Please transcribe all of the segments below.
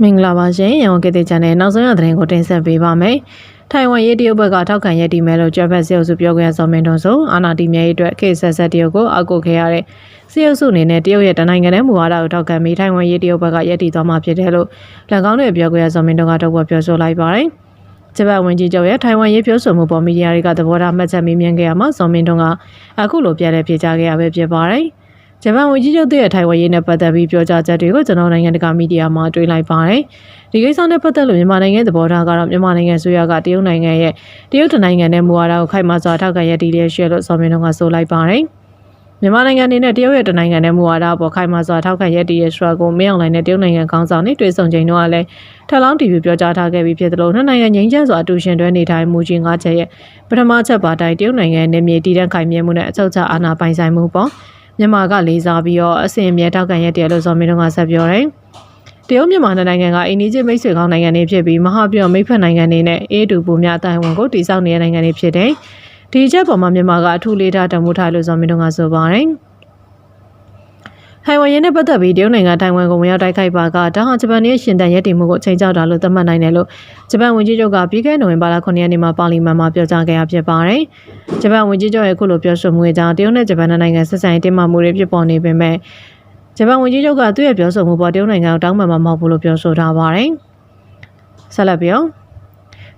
မင်္ဂလာပါရှင်ရန်ကုန်ကေတေချန်နယ်နောက်ဆုံးရသတင်းကိုတင်ဆက်ပေးပါမယ်။ထိုင်ဝမ်ရေးတရုတ်ဘက်ကထောက်ခံရည်တည်မယ်လို့ဂျပန်စစ်အုပ်စုပြောခွင့်ရဇော်မင်းထွန်းဆိုအာနာတီမြေရေးအတွက်ခေတ်ဆက်ဆက်တရုတ်ကိုအကူခဲ့ရတဲ့စစ်အုပ်စုအနေနဲ့တရုတ်ရဲ့တနိုင်ငံရဲ့မူဝါဒကိုထောက်ခံပြီးထိုင်ဝမ်ရေးတရုတ်ဘက်ကရည်တည်သွားမှာဖြစ်တယ်လို့လက်ကောင်းတွေပြောခွင့်ရဇော်မင်းထွန်းကထုတ်ဖော်ပြောဆိုလိုက်ပါတယ်။ဂျပန်ဝန်ကြီးချုပ်ရဲ့ထိုင်ဝမ်ရေးပြောဆိုမှုပေါ်မီဒီယာတွေကသဘောထားမှတ်ချက်မေးမြန်းခဲ့ရမှာဇော်မင်းထွန်းကအခုလိုပြတဲ့ဖြေကြားခဲ့ရပဲဖြစ်ပါတယ်။ ဂျပန်ဝန်ကြီးချုပ်ရဲ့ထိုင်ဝမ်ရေးနဲ့ပတ်သက်ပြီးပြောကြားချက်တွေကိုကျွန်တော်နိုင်ငံတကာမီဒီယာမှာတွေ့လိုက်ပါတယ်။ဒီကိစ္စနဲ့ပတ်သက်လို့မြန်မာနိုင်ငံသဘောထားကတော့မြန်မာနိုင်ငံဆိုရကတရုတ်နိုင်ငံရဲ့တရုတ်တနိုင်ငံနဲ့မူဝါဒကိုခိုင်မာစွာထောက်ခံရည်တည်လျက်ရှိလို့ဆော်မင်းတို့ကဆိုလိုက်ပါတယ်။မြန်မာနိုင်ငံအနေနဲ့တရုတ်ရဲ့တနိုင်ငံနဲ့မူဝါဒပေါ်ခိုင်မာစွာထောက်ခံရည်တည်ရဆိုတာကိုမင်းအောင်လှိုင်နဲ့တရုတ်နိုင်ငံခေါင်းဆောင်တွေတွေ့ဆုံချိန်တုန်းကလည်းထပ်လောင်းတီဗီပြောကြားထားခဲ့ပြီးဖြစ်သလိုနှစ်နိုင်ငံငြိမ်းချမ်းစွာအတူရှင်တွဲနေထိုင်မှုချင်းငါးချက်ရဲ့ပထမချက်ပါတိုင်းတရုတ်နိုင်ငံနဲ့မြေတည်တဲ့ခိုင်မြဲမှုနဲ့အချုပ်အခြာအာဏာပိုင်ဆိုင်မှုပေါ် မြန်မာကလေးစားပြီးတော့အစဉ်အမြဲထောက်ခံရက်တယ်လို့ဇော်မင်းတို့ကဆက်ပြောတယ်။တရုတ်မြန်မာနိုင်ငံကအိန္ဒိယမိတ်ဆွေကောင်းနိုင်ငံတွေဖြစ်ပြီးမဟာပြောမိတ်ဖက်နိုင်ငံတွေနဲ့အေးတူပူမြအတိုင်းဝန်ကိုတည်ဆောက်နေတဲ့နိုင်ငံတွေဖြစ်တယ်။ဒီချက်ပေါ်မှာမြန်မာကအထူးလေးထားတမှုထားလို့ဇော်မင်းတို့ကဆိုပါတယ်။ ထိုင်ဝမ်ရင်းနဲ့ပတ်သက်ပြီးတရုတ်နိုင်ငံထိုင်ဝမ်ကိုဝင်ရောက်တိုက်ခိုက်ပါကဒါဟာဂျပန်ရဲ့ရှင်တန်ရည်တည်မှုကိုချိန်ချောက်တာလို့သတ်မှတ်နိုင်တယ်လို့ဂျပန်ဝန်ကြီးချုပ်ကပြီးခဲ့နိုဝင်ဘာလ9ရက်နေ့မှာပါလီမန်မှာပြောကြားခဲ့ရဖြစ်ပါတယ်။ဂျပန်ဝန်ကြီးချုပ်ရဲ့ခုလိုပြောဆိုမှုကြောင့်တရုတ်နဲ့ဂျပန်နိုင်ငံဆက်ဆံရေးတင်းမာမှုတွေဖြစ်ပေါ်နေပေမဲ့ဂျပန်ဝန်ကြီးချုပ်ကသူ့ရဲ့ပြောဆိုမှုပေါ်တရုတ်နိုင်ငံကိုတောင်းပန်မှာမဟုတ်ဘူးလို့ပြောဆိုထားပါတယ်။ဆက်လက်ပြော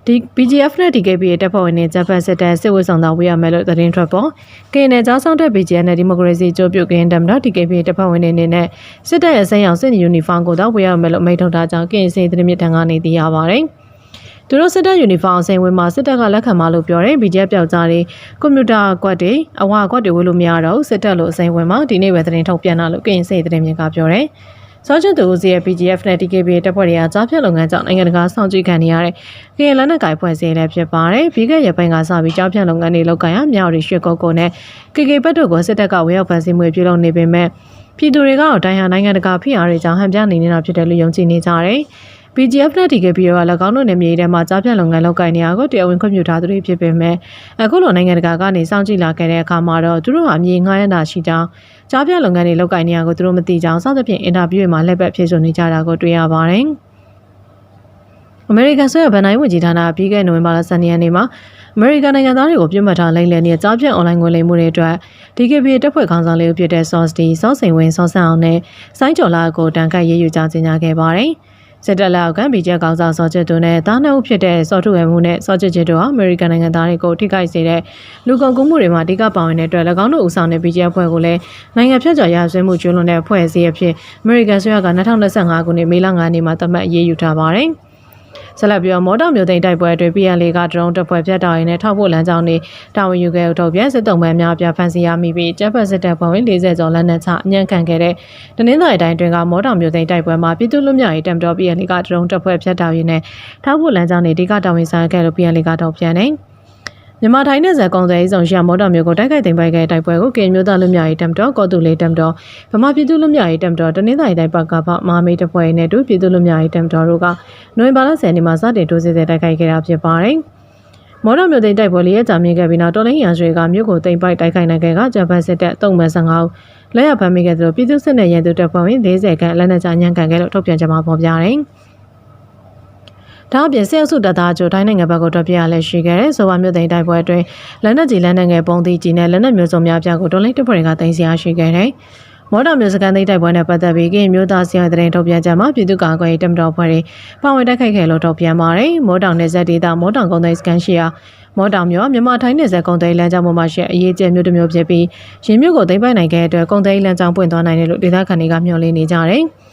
ဒီ BGF နဲ့ DKB ရဲ့တပ်ဖွဲ့ဝင်တွေဂျပန်စစ်တပ်စစ်ဝတ်ဆောင်တာဝေးရမယ်လို့သတင်းထွက်ပေါ်။ KNL ကျောင်းဆောင်တဲ့ BGF နဲ့ဒီမိုကရေစီကြိုးပြုတ်ကရင်တမ်တော့ DKB ရဲ့တပ်ဖွဲ့ဝင်တွေအနေနဲ့စစ်တပ်ရဲ့စိမ်းအောင်စစ်ယူနီဖောင်းကိုတော့ဝေးရမယ်လို့အမိန့်ထုတ်ထားကြောင်း KNC သတင်းမြစ်တန်ကနေသိရပါတယ်။သူတို့စစ်တပ်ယူနီဖောင်းအစိမ်းဝင်မှာစစ်တပ်ကလက်ခံမလို့ပြောတယ် BGF ပျောက်ကြားတွေကွန်ပျူတာကွက်တွေအဝါကွက်တွေဝေလို့မရတော့စစ်တပ်လို့အစိမ်းဝင်မှာဒီနေ့ပဲသတင်းထုတ်ပြန်တာလို့ KNC သတင်းမြစ်ကပြောတယ်။ စောချွတ်သူဦးစီးရဲ့ PGF နဲ့ TKB တပ်ဖွဲ့တွေကကြားဖြတ်လုပ်ငန်းကြောင့်နိုင်ငံတကာဆောင်ကြည့်ခံနေရတဲ့ KN လက်နက်ကိုင်ဖွဲ့စည်းလည်းဖြစ်ပါတယ်။ပြီးခဲ့ရပိုင်းကစပြီးကြားဖြတ်လုပ်ငန်းတွေလုပ်ကိုင်ရမြောက်ရီရွှေကုတ်ကိုနဲ့ KK ဘတ်တို့ကိုစစ်တပ်ကဝေရောက်ဖန်ဆီးမှုပြုလုပ်နေပေမဲ့ပြည်သူတွေကတော့တိုင်းဟာနိုင်ငံတကာဖိအားတွေကြောင့်ဟန်ပြနေနေတာဖြစ်တယ်လို့ယုံကြည်နေကြတယ်။ BGF နဲ့ TKP တို့က၎င်းတို့နယ်မြေထဲမှာကြားဖြတ်လုပ်ငန်းလုပ်ကိုင်နေရကိုတရားဝင်ခွင့်ပြုထားသူတွေဖြစ်ပေမဲ့အခုလိုနိုင်ငံတကာကနေစောင့်ကြည့်လာခဲ့တဲ့အခါမှာတော့သူတို့ဟာမြေငှားရမ်းတာရှိကြောင်းကြားဖြတ်လုပ်ငန်းတွေလုပ်ကိုင်နေရကိုသူတို့မသိကြောင်းစသဖြင့်အင်တာဗျူးတွေမှာလက်ပတ်ဖြေဆိုနေကြတာကိုတွေ့ရပါတယ်။အမေရိကန်ဆိုရဗန်နိုင်ဝန်ကြီးဌာနပြီးခဲ့နိုဝင်ဘာလ12ရက်နေ့မှာအမေရိကန်နိုင်ငံသားတွေကိုပြစ်မှတ်ထားလိမ့်လည်နေတဲ့ကြားဖြတ်အွန်လိုင်းငွေလိမ်မှုတွေအတွက် DKB တပ်ဖွဲ့ခေါင်းဆောင်လေးဖြစ်တဲ့ Source D စောစိန်ဝင်းစောဆန်းအောင်နဲ့စိုင်းကျော်လာကိုတန်ခတ်ရေးယူကြောင်းကြေညာခဲ့ပါတယ်။ စစ်တပ်လက်အောက်ကဘီဂျက်ကောင်ဆောင်စောချစ်တို့နဲ့တားနှုတ်ဖြစ်တဲ့စောထုဝဲမှုနဲ့စောချစ်ချစ်တို့ဟာအမေရိကန်နိုင်ငံသားတွေကိုထိခိုက်စေတဲ့လူကုန်ကူးမှုတွေမှာအဓိကပါဝင်တဲ့အတွက်၎င်းတို့ဦးဆောင်တဲ့ဘီဂျက်ဖွဲ့ကိုလည်းနိုင်ငံဖြတ်ကျော်ရဆွဲမှုကျွလွန်တဲ့ဖွဲ့အစည်းအဖြစ်အမေရိကန်ဆိုရက2025ခုနှစ်မေလ9ရက်နေ့မှာသတ်မှတ်အရေးယူထားပါတယ်။ ဆက်လက်ပြီးတော့မော်တော်မျိုးသိန်းတိုက်ပွဲအတွင်း PNL ကဒရုန်းတပ်ဖွဲ့ဖြတ်တောက်ရင်းနဲ့ထောက်ဖို့လမ်းကြောင်းတွေတာဝန်ယူခဲ့ထုတ်ပြန်စစ်တုံးပန်းများပြဖန်စီရမိပြီးတပ်ဖွဲ့စစ်တပ်ဖွဲ့ဝင်40ကျော်လက်နက်ချအညံ့ခံခဲ့တဲ့တနင်္သာရီတိုင်းတွင်ကမော်တော်မျိုးသိန်းတိုက်ပွဲမှာပြည်သူ့လူမျိုးရေးတမ်တော် PNL ကဒရုန်းတပ်ဖွဲ့ဖြတ်တောက်ရင်းနဲ့ထောက်ဖို့လမ်းကြောင်းတွေအဓိကတာဝန်ဆောင်ခဲ့လို့ PNL ကထုတ်ပြန်နေတယ် မြန်မာထိုင်းနယ်စပ်ကုန်သွယ်ရေးဆောင်ရှာမော်တော်မျိုးကိုတိုက်ခိုက်သိမ်းပိုက်ခဲ့တိုက်ပွဲကိုကင်မျိုးသားလူမျိုးရေးတမ်တော်ကော်တူလေးတမ်တော်ဗမာပြည်သူလူမျိုးရေးတမ်တော်တနင်္သာရီတိုင်းပကပမဟာမိတ်တပ်ဖွဲ့နဲ့တူပြည်သူလူမျိုးရေးတမ်တော်တို့ကနိုဝင်ဘာလ10ရက်နေ့မှာစတင်တိုးစစ်တဲ့တိုက်ခိုက်ခဲ့တာဖြစ်ပါတယ်မော်တော်မျိုးသိမ်းတိုက်ပွဲလေးရကြာမြင့်ခဲ့ပြီးနောက်တော်လိုင်းရန်ရွှေကမြို့ကိုသိမ်းပိုက်တိုက်ခိုက်နိုင်ခဲ့ကဂျပန်စစ်တပ်တုံ့ပန်15ဦးလက်ရဖမ်းမိခဲ့သလိုပြည်သူစစ်နဲ့ရန်သူတပ်ဖွဲ့ဝင်40ခန့်လက်နက်ချညှဉ်းခံခဲ့လို့ထုတ်ပြန်ကြမှာပေါ်ပြတယ်။ ဒါအပြင်ဆဲအစုတပ်သားချိုတိုင်းနိုင်ငံဘက်ကိုထွက်ပြေးရလဲရှိခဲ့တဲ့ဆိုပါမြို့သိမ်းတိုက်ပွဲအတွင်းလက်နက်ကြီးလက်နက်ငယ်ပုံသီးကြီးနဲ့လက်နက်မျိုးစုံများပြားကိုတော်လိုင်းတပ်ဖွဲ့တွေကတင်စီရရှိခဲ့တယ်။မော်တော်မျိုးစကန်သိမ်းတိုက်ပွဲနဲ့ပတ်သက်ပြီးကရင်မျိုးသားစီရင်တဲ့ထုတ်ပြန်ချက်မှာပြည်သူ့ကာကွယ်ရေးတပ်မတော်ဖွဲ့တွေပါဝင်တိုက်ခိုက်ခဲ့လို့ထုတ်ပြန်ပါတယ်။မော်တောင်နယ်စပ်ဒေသမော်တောင်ကုန်းသိမ်းစကန်ရှိရာမော်တောင်မြို့မြန်မာထိုင်းနယ်စပ်ကုန်းသိမ်းလမ်းကြောင်းပေါ်မှာရှိအရေးကျမျိုးတစ်မျိုးဖြစ်ပြီးရင်းမြို့ကိုသိမ်းပိုက်နိုင်ခဲ့တဲ့အတွက်ကုန်းသိမ်းလမ်းကြောင်းပွင့်သွားနိုင်တယ်လို့ဒေသခံတွေကမျှော်လင့်နေကြတယ်။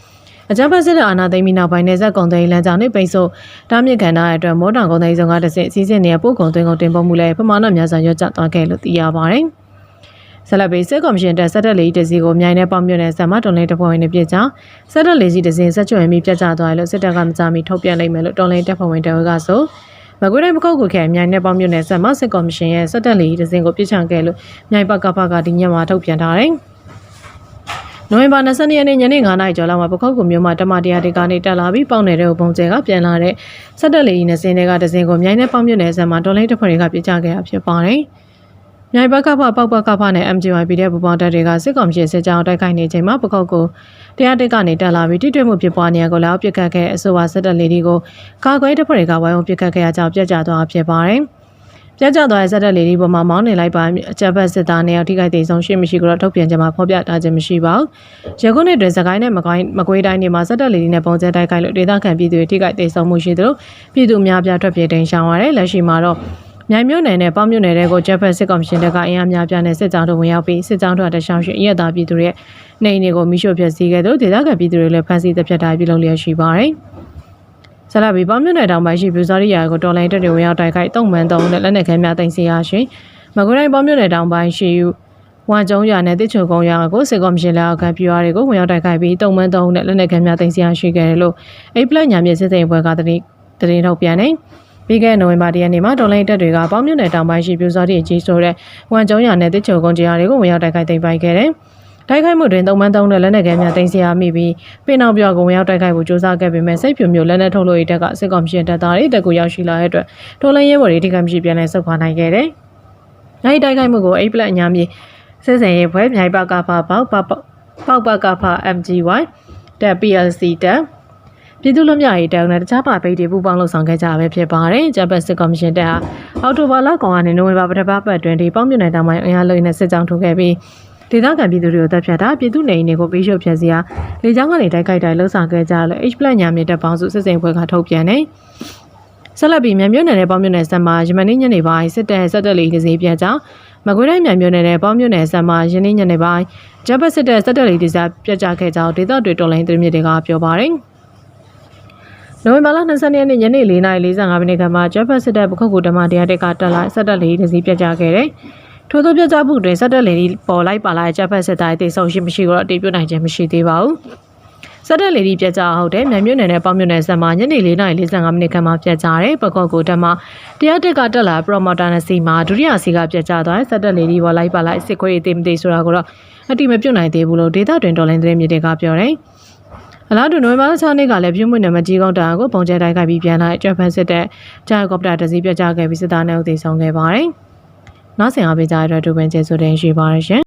အကြမ်းဖက်စစ်တပ်အာဏာသိမ်းပြီးနောက်ပိုင်းနေဆက်ကုန်သိမ်းလမ်းကြောင်းနဲ့ပိတ်ဆို့တားမြစ်ခံထားတဲ့အတွက်မော်တောင်ကုန်သိမ်းဆောင်ကတဆင့်စီးစဉ်နေတဲ့ပို့ကုန်သွင်းကုန်တင်ပို့မှုလည်းပမာဏများစွာရော့ကျသွားခဲ့လို့သိရပါတယ်။ဆက်လက်ပြီးစစ်ကော်မရှင်တက်ဆက်တက်လေးတစီကိုမြိုင်နဲ့ပေါမြွနဲ့ဆမ်မတွန်လင်းတပ်ဖွဲ့ဝင်တွေပြစ်ကြောင်းဆက်တက်လေးစီတစင်ဆက်ချွေပြီးပြတ်ကျသွားတယ်လို့စစ်တပ်ကမကြမီထုတ်ပြန်လိုက်မယ်လို့တွန်လင်းတပ်ဖွဲ့ဝင်တွေကဆိုမကွေးတိုင်းပကုတ်ကိုခဲမြိုင်နဲ့ပေါမြွနဲ့ဆမ်မစစ်ကော်မရှင်ရဲ့ဆက်တက်လေးတစင်ကိုပြစ်ချခဲ့လို့မြိုင်ပကပကဒီညမှာထုတ်ပြန်ထားတယ်။ နိုဝင်ဘာ22ရက်နေ့ညနေ9:00နာရီကျော်လောက်မှာပခုတ်ကူမြို့မှာတမတရားတေကနေတက်လာပြီးပေါက်နေတဲ့ပုံကျဲကပြန်လာတဲ့ဆက်တက်လေကြီးနဲ့စင်းတွေကတစင်ကိုမြိုင်းနဲ့ပေါက်မြွနယ်ဆန်မှာတော်လိုင်းတပ်ဖွဲ့တွေကပြစ်ချခဲ့တာဖြစ်ပါတယ်။မြိုင်ဘက်ကဖပေါက်ဘက်ကဖနဲ့ MJYP တဲ့ပူပေါင်းတပ်တွေကစစ်ကောင်စီစစ်ကြောင်းတိုက်ခိုက်နေချိန်မှာပကောက်ကိုတရားတက်ကနေတက်လာပြီးတိတွေ့မှုဖြစ်ပွားနေရကိုလည်းပြစ်ခတ်ခဲ့အဆိုပါစစ်တပ်လေးတွေကိုကာကွယ်တပ်ဖွဲ့တွေကဝိုင်းဝန်းပြစ်ခတ်ခဲ့ရကြောင်းပြက်ကျသွားဖြစ်ပါတယ်။ ပြက်ကျသွားတဲ့စစ်တပ်လေးတွေပေါ်မှာမောင်းနေလိုက်ပါအကြက်ဘက်စစ်သားနဲ့ထိခိုက်ဒေဆုံးရှိမရှိကိုတော့ထုတ်ပြန်ကြမှာဖော်ပြထားခြင်းမရှိပါဘူး။ရခုနှစ်တွင်စကိုင်းနဲ့မကွိုင်းမကွေးတိုင်းတွေမှာစစ်တပ်လေးတွေနဲ့ပုံကျဲတိုက်ခိုက်လို့ဒေသခံပြည်သူတွေထိခိုက်ဒေဆုံးမှုရှိသလိုပြည်သူများပြားထွက်ပြေးတိမ်းရှောင်ရတယ်လက်ရှိမှာတော့မြိုင်မြို့နယ်နဲ့ပေါင်းမြို့နယ်တွေကိုဂျက်ဖက်စစ်ကော်မရှင်တပ်ကအင်အားများပြားနဲ့စစ်ကြောင်းတို့ဝင်ရောက်ပြီးစစ်ကြောင်းတို့တရှောင်းရှိအရက်သားပြည်သူတွေရဲ့နေအိမ်တွေကိုမိရှို့ဖျက်ဆီးခဲ့တယ်ဒေသခံပြည်သူတွေလည်းဖမ်းဆီးတပ်ဖြတ်တာပြုလုပ်လျက်ရှိပါတယ်။ ဆလာဘီပေါင်းမြို့နယ်တောင်ပိုင်းရှိဘူဇာရီယာကိုတော်လိုင်းတပ်တွေဝင်ရောက်တိုက်ခိုက်တုံ့မှန်တုံးနဲ့လက်နက်ခဲများတင်စီရရှင်။မကွေးတိုင်းပေါင်းမြို့နယ်တောင်ပိုင်းရှိဝမ်ကျုံရွာနဲ့တစ်ချုံကုန်းရွာကိုစစ်ကော်မရှင်လက်အောက်ခံပြရွာတွေကိုဝင်ရောက်တိုက်ခိုက်ပြီးတုံ့မှန်တုံးနဲ့လက်နက်ခဲများတင်စီရရှိခဲ့တယ်လို့အိပလက်ညာမြေစစ်စိမ်ဘွဲကတတိတရင်ထုတ်ပြန်နေ။ပြီးခဲ့တဲ့နိုဝင်ဘာ၁ရက်နေ့မှာဒေါ်လိုင်းတက်တွေကပေါင်းမြို့နယ်တောင်ပိုင်းရှိပြူစောတိအကြီးဆိုတဲ့ဝန်ကျုံရနဲ့တစ်ချုံကုန်းကြားတွေကိုဝင်ရောက်တိုက်ခိုက်သိမ်းပိုက်ခဲ့တယ်။ တိုက်ခိုက်မှုတွင်သုံးမန်းသုံးတဲ့လက်နက်ခဲများတင်စီရမိပြီးပင်နောက်ပြောကိုဝင်ရောက်တိုက်ခိုက်ဖို့ကြိုးစားခဲ့ပေမဲ့စိတ်ဖြူမျိုးလက်နက်ထုတ်လို့ရတဲ့ကစစ်ကောင်စီတပ်သားတွေတက်ကူရောက်ရှိလာတဲ့အတွက်ဒေါ်လိုင်းရဲဘော်တွေထိခိုက်မရှိပြန်လည်ဆုတ်ခွာနိုင်ခဲ့တယ်။အဲဒီတိုက်ခိုက်မှုကိုအိပလက်အညာမြေစစ်စင်ရေးဖွဲ့မြိုင်ပါကဖာပေါက်ပေါက်ပေါက်ပါကဖာ MGY တက် PLC တက်ပြည်သူ့လွတ်မြောက်ရေးတောင်းနဲ့တခြားပါပိတ်တွေပူးပေါင်းလှုပ်ဆောင်ခဲ့ကြတာပဲဖြစ်ပါတယ်။ဂျပန်စစ်ကော်မရှင်တပ်ဟာအော်တိုဘာလကောင်ကနေနိုဝင်ဘာပထမပတ်တွင်ဒီပေါင်းမြင့်နိုင်တောင်ပိုင်းအင်အားလုံးနဲ့စစ်ကြောင်းထုတ်ခဲ့ပြီး ဒေသခံပြည်သူတွေကိုတပ်ဖြတ်တာပြည်သူနေအိမ်တွေကိုပေးရှုပ်ဖျက်ဆီးရာလေကြောင်းကနေတိုက်ခိုက်တိုင်းလှုပ်ဆောင်ခဲ့ကြလို့ H+ ညာမြေတပ်ပေါင်းစုစစ်စိမ်ဖွဲ့ကထုတ်ပြန်တယ်။ဆက်လက်ပြီးမြန်မြို့နယ်နဲ့ပေါင်းမြို့နယ်ဆက်မှာယမန်နေ့ညနေပိုင်းစစ်တပ်ဆက်တက်လေးတစ်စီးပြကြောင်းမကွေးတိုင်းမြန်မြို့နယ်နဲ့ပေါင်းမြို့နယ်ဆက်မှာယနေ့ညနေပိုင်းဂျပန်စစ်တပ်ဆက်တက်လေးတစ်စားပြတ်ကျခဲ့ကြောင်းဒေသတွေတော်လိုင်းသတင်းမြစ်တွေကပြောပါတယ်။နိုဝင်ဘာလ22ရက်နေ့ညနေ4:45မိနစ်ခန့်မှာဂျပန်စစ်တပ်ပခုတ်ကူဓမ္မတရားတက်ကတက်လာဆက်တက်လေးတစ်စီးပြတ်ကျခဲ့တယ်။ ထို့သောပြတ်ကျမှုတွင်ဆက်တက်လေးပေါ်လိုက်ပါလာတဲ့ဂျပန်စစ်သားတေဆုံရှိမရှိကိုတော့အတည်ပြုနိုင်ခြင်းမရှိသေးပါဘူး။ဆက်တက်လေးဒီပြတ်ကျဟုတ်တယ်မြန်မြို့နယ်နဲ့ပေါင်းမြို့နယ်ဆက်မှာညနေ4:45မိနစ်ခန့်မှာပြတ်ကျတယ်ပခုတ်ကူဓမ္မတရားတက်ကတက်လာပရိုမိုတာနဲ့စီမှာဒုတိယစီကပြတ်ကျသွားတယ်ဆက်တက်လေးဒီပေါ်လိုက်ပါလာစစ်ခွေးအသေးမသေးဆိုတာကိုတော့အတိမပြုတ်နိုင်သေးဘူးလို့ဒေတာတွင်တော်လိုင်းသတင်းမြေတွေကပြောတယ်။အလားတူနိုဝင်ဘာ6နေ့ကလည်းပြုံးမွေနယ်မကြီးကောင်းတာကိုပုံကျဲတိုက်ခိုက်ပြီးပြန်လာတဲ့ဂျပန်စစ်တပ်ဂျာကော်ပတာတစ်စီးပြတ်ကျခဲ့ပြီးစစ်သားနဲ့ဦးသေးဆုံးခဲ့ပါတယ်။ နောက်ဆင်အားပေးကြတဲ့အတွက်ဒူပင်ကျေးဇူးတင်ရှိပါရရှင်